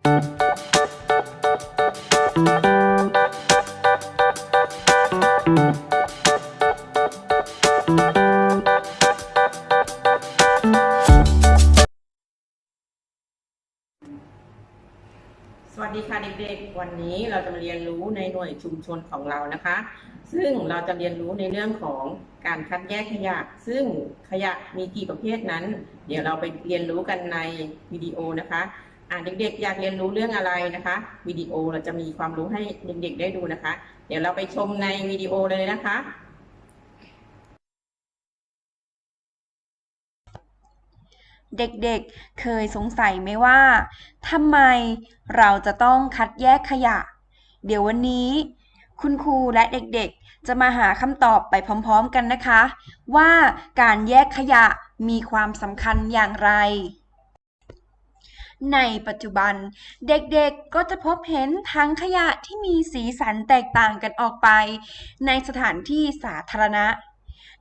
สวัสดีค่ะเด็กๆ วันนี้เราจะมาเรียนรู้ในหน่วยชุมชนของเรานะคะ ซึ่งเราจะเรียนรู้ในเรื่องของการคัดแยกขยะ ซึ่งขยะมีกี่ประเภทนั้น เดี๋ยวเราไปเรียนรู้กันในวิดีโอนะคะ อ่าเด็กๆ อยากเรียนรู้เรื่องอะไรนะคะวิดีโอเราจะมีความรู้ให้เด็กๆได้ดูนะคะ เดี๋ยวเราไปชมในวิดีโอเลยนะคะ เด็กๆ เคยสงสัยไหมว่าทำไมเราจะต้องคัดแยกขยะ เดี๋ยววันนี้ คุณครูและเด็กๆ จะมาหาคำตอบไปพร้อมๆกันนะคะ ว่าการแยกขยะมีความสำคัญอย่างไร ในปัจจุบัน เด็กๆก็จะพบเห็นทั้งขยะที่มีสีสันแตกต่างกันออกไป ในสถานที่สาธารณะ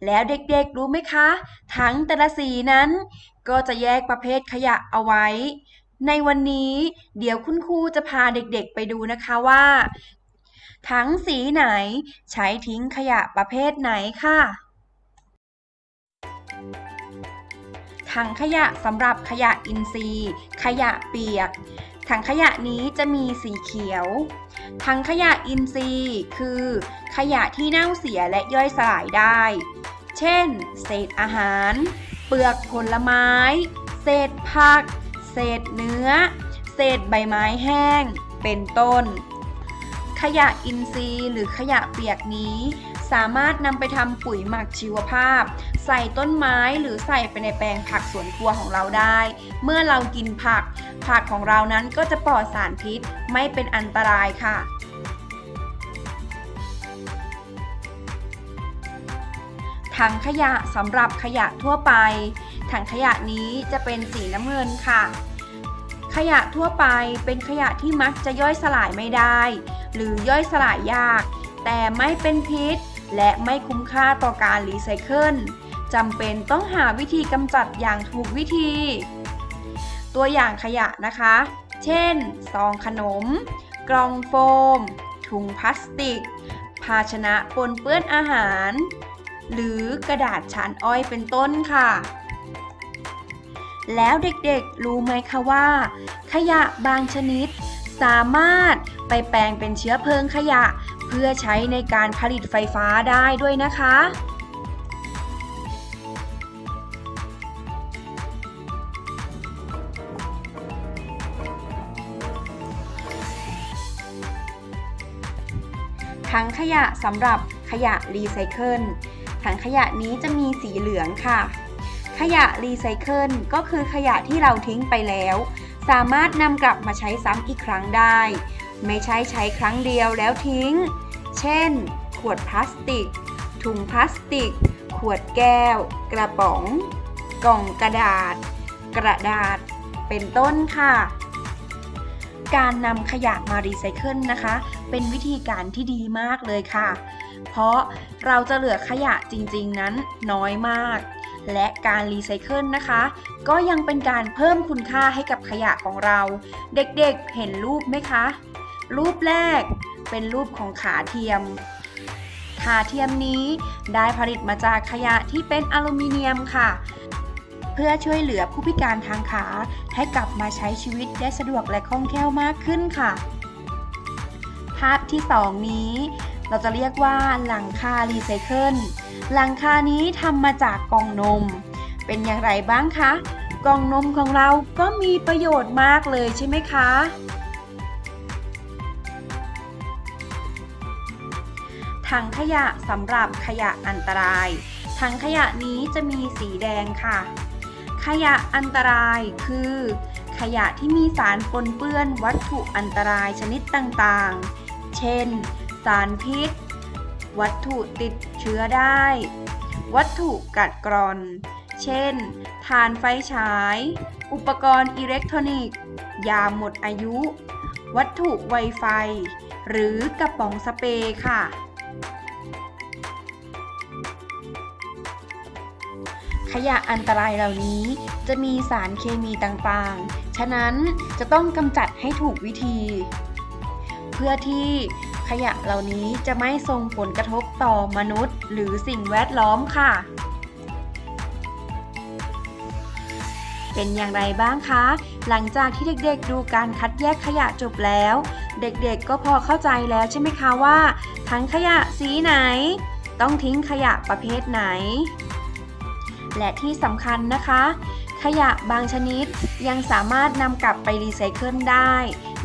แล้วเด็กๆรู้ไหมคะทั้งแต่ละสีนั้น ก็จะแยกประเภทขยะเอาไว้ ในวันนี้เดี๋ยวคุณครูจะพาเด็กๆไปดูนะคะว่าทั้งสีไหนใช้ทิ้งขยะประเภทไหนค่ะ ถังขยะสำหรับขยะอินทรีย์ ขยะเปียก ถังขยะนี้จะมีสีเขียว ถังขยะอินทรีย์ คือ ขยะที่เน่าเสียและย่อยสลายได้ เช่น เศษอาหาร เปลือกผลไม้ เศษผัก เศษเนื้อ เศษใบไม้แห้ง เป็นต้น ขยะอินทรีย์หรือขยะเปียกนี้ สามารถนำไปทำปุ๋ยหมักชีวภาพ ใส่ต้นไม้หรือใส่ไปในแปลงผักสวนครัวของเราได้ เมื่อเรากินผัก ผักของเรานั้นก็จะปลอดสารพิษ ไม่เป็นอันตรายค่ะถังขยะสำหรับขยะทั่วไป ถังขยะนี้จะเป็นสีน้ำเงินค่ะ ขยะทั่วไปเป็นขยะที่มักจะย่อยสลายไม่ได้ หรือย่อยสลายยาก แต่ไม่เป็นพิษ และไม่คุ้มค่าต่อการรีไซเคิลจำเป็นต้องหาวิธีกำจัดอย่างถูกวิธี ตัวอย่างขยะนะคะ เช่น ซองขนม กล่องโฟม ถุงพลาสติก ภาชนะปนเปื้อนอาหาร หรือกระดาษชานอ้อยเป็นต้นค่ะ แล้วเด็กๆรู้ไหมคะว่า ขยะบางชนิด สามารถไปแปลงเป็นเชื้อเพลิงขยะ เพื่อใช้ในการผลิตไฟฟ้าได้ด้วยนะคะ ถังขยะสำหรับขยะรีไซเคิลถังขยะนี้จะมีสีเหลืองค่ะ ขยะรีไซเคิลก็คือขยะที่เราทิ้งไปแล้ว สามารถนำกลับมาใช้ซ้ำอีกครั้งได้ ไม่ใช่ใช้ครั้งเดียวแล้วทิ้ง เช่น ขวดพลาสติก ถุงพลาสติก ขวดแก้ว กระป๋อง กล่องกระดาษ กระดาษ เป็นต้นค่ะ การนำขยะมารีไซเคิลนะคะ เป็นวิธีการที่ดีมากเลยค่ะ เพราะเราจะเหลือขยะจริงๆนั้นน้อยมากและการรีไซเคิลนะคะ ก็ยังเป็นการเพิ่มคุณค่าให้กับขยะของเรา เด็กๆเห็นรูปไหมคะ รูปแรกเป็นรูปของขาเทียม ขาเทียมนี้ได้ผลิตมาจากขยะที่เป็นอลูมิเนียมค่ะ เพื่อช่วยเหลือผู้พิการทางขาให้กลับมาใช้ชีวิตได้สะดวกและคล่องแคล่วมากขึ้นค่ะ ภาพที่ 2 นี้ เราจะเรียกว่าหลังคารีไซเคิลหลังคานี้ทำมาจากกล่องนม เป็นอย่างไรบ้างคะ กล่องนมของเราก็มีประโยชน์มากเลยใช่ไหมคะ ถังขยะสำหรับขยะอันตราย ถังขยะนี้จะมีสีแดงค่ะ ขยะอันตรายคือ ขยะที่มีสารปนเปื้อนวัตถุอันตรายชนิดต่างๆ เช่น สารพิษ วัตถุติดเชื้อได้ วัตถุกัดกร่อน เช่นถ่านไฟฉาย อุปกรณ์อิเล็กทรอนิกส์ ยาหมดอายุ วัตถุไวไฟ หรือกระป๋องสเปรย์ค่ะ ขยะอันตรายเหล่านี้จะมีสารเคมีต่างๆ ฉะนั้นจะต้องกำจัดให้ถูกวิธี เพื่อที่ขยะเหล่านี้จะไม่ส่งผลกระทบต่อมนุษย์ หรือสิ่งแวดล้อมค่ะ เป็นอย่างไรบ้างคะ หลังจากที่เด็กๆดูการคัดแยกขยะจบแล้ว เด็กๆก็พอเข้าใจแล้วใช่ไหมคะว่าทั้งขยะสีไหน ต้องทิ้งขยะประเภทไหน และที่สำคัญนะคะ ขยะบางชนิดยังสามารถนำกลับไปรีไซเคิลได้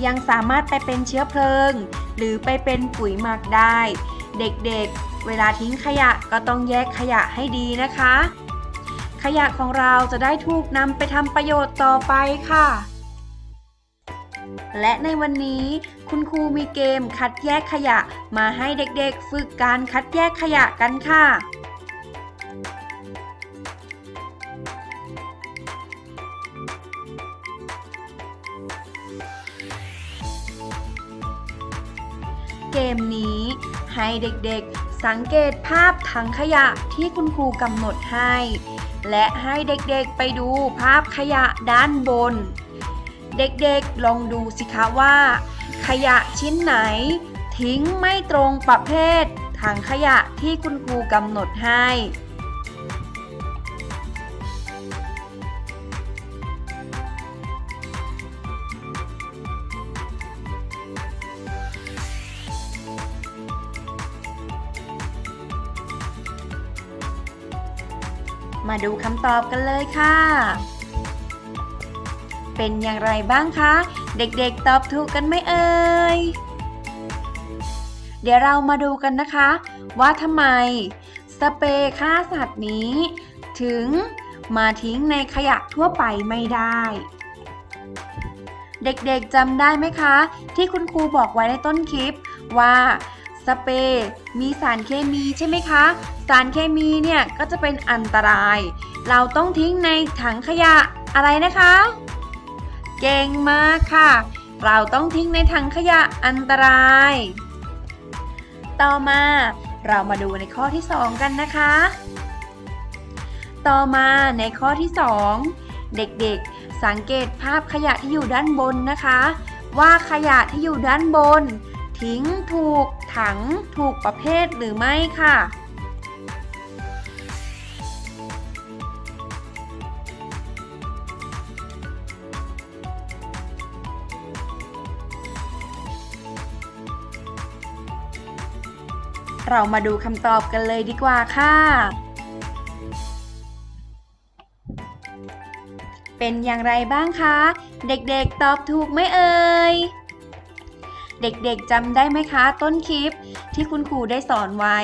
ยังสามารถไปเป็นเชื้อเพลิง หรือไปเป็นปุ๋ยหมักได้ เด็กๆ เวลาทิ้งขยะก็ต้องแยกขยะให้ดีนะคะ ขยะของเราจะได้ถูกนำไปทำประโยชน์ต่อไปค่ะ และในวันนี้คุณครูมีเกมคัดแยกขยะมาให้เด็กๆ ฝึกการคัดแยกขยะกันค่ะ เกมนี้ให้เด็กๆ สังเกตภาพถังขยะที่คุณครูกำหนดให้ และให้เด็กๆไปดูภาพขยะด้านบน เด็กๆ ลองดูสิคะว่า ขยะชิ้นไหน ทิ้งไม่ตรงประเภทถังขยะที่คุณครูกำหนดให้มาดูคำตอบกันเลยค่ะ เป็นอย่างไรบ้างคะ เด็กๆตอบถูกกันไหมเอ่ย เดี๋ยวเรามาดูกันนะคะ ว่าทำไม สเปรย์ฆ่าสัตว์นี้ ถึงมาทิ้งในขยะทั่วไปไม่ได้ เด็กๆจำได้ไหมคะ ที่คุณครูบอกไว้ในต้นคลิปว่าสเปรย์มีสารเคมีใช่ไหมคะ สารเคมีเนี่ยก็จะเป็นอันตราย เราต้องทิ้งในถังขยะอะไรนะคะ เก่งมากค่ะ เราต้องทิ้งในถังขยะอันตราย ต่อมาเรามาดูในข้อที่ 2 กันนะคะ ต่อมาในข้อที่ 2 เด็กๆ สังเกตภาพขยะที่อยู่ด้านบนนะคะ ว่าขยะที่อยู่ด้านบน ทิ้งถูกถังถูกประเภทหรือไม่ค่ะ เรามาดูคำตอบกันเลยดีกว่าค่ะ เป็นอย่างไรบ้างคะ เด็กๆตอบถูกไหมเอ่ย เด็กๆจำได้ไหมคะต้นคลิปที่คุณครูได้สอนไว้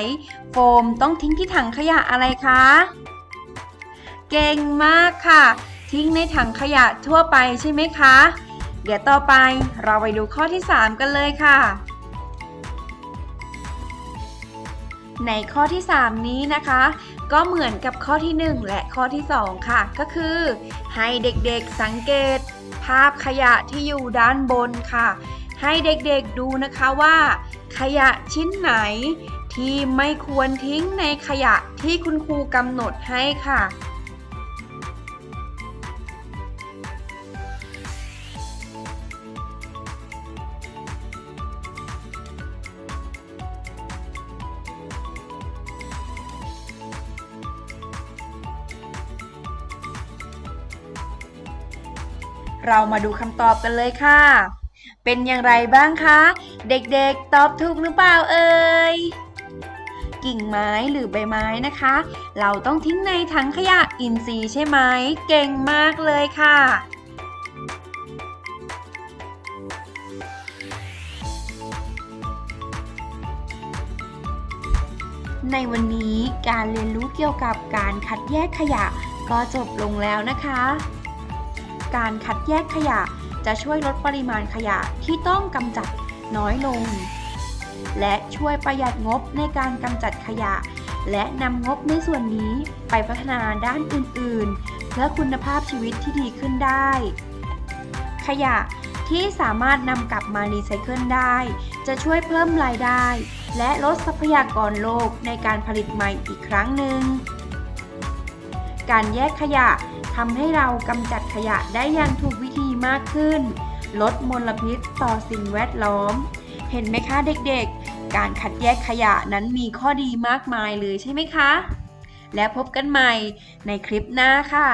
โฟมต้องทิ้งที่ถังขยะอะไรคะ เก่งมากค่ะ ทิ้งในถังขยะทั่วไปใช่ไหมคะ เดี๋ยวต่อไปเราไปดูข้อที่ 3 กันเลยค่ะ ในข้อที่ 3 นี้นะคะ ก็เหมือนกับข้อที่ 1 และข้อที่ 2 ค่ะ ก็คือ ให้เด็กๆสังเกต ภาพขยะที่อยู่ด้านบนค่ะ ให้เด็กๆดูนะคะว่า ขยะชิ้นไหนที่ไม่ควรทิ้งในขยะที่คุณครูกำหนดให้ค่ะ เรามาดูคำตอบกันเลยค่ะ เป็นอย่างไรบ้างคะ เด็กๆ ตอบถูกหรือเปล่าเอ่ยกิ่งไม้หรือใบไม้นะคะ เราต้องทิ้งในถังขยะอินทรีย์ใช่ไหมเก่งมากเลยค่ะ ในวันนี้การเรียนรู้เกี่ยวกับการคัดแยกขยะก็จบลงแล้วนะคะ การคัดแยกขยะ จะช่วยลดปริมาณขยะที่ต้องกำจัดน้อยลง และช่วยประหยัดงบในการกำจัดขยะ และนำงบในส่วนนี้ไปพัฒนาด้านอื่นๆ เพื่อคุณภาพชีวิตที่ดีขึ้นได้ ขยะที่สามารถนำกลับมารีไซเคิลได้ จะช่วยเพิ่มรายได้ และลดทรัพยากรโลกในการผลิตใหม่อีกครั้งหนึ่ง การแยกขยะทำให้เรากำจัดขยะได้อย่างถูกวิธีมากขึ้น ลดมลพิษต่อสิ่งแวดล้อม เห็นไหมคะเด็กๆ การคัดแยกขยะนั้นมีข้อดีมากมายเลยใช่ไหมคะ และพบกันใหม่ในคลิปหน้าค่ะ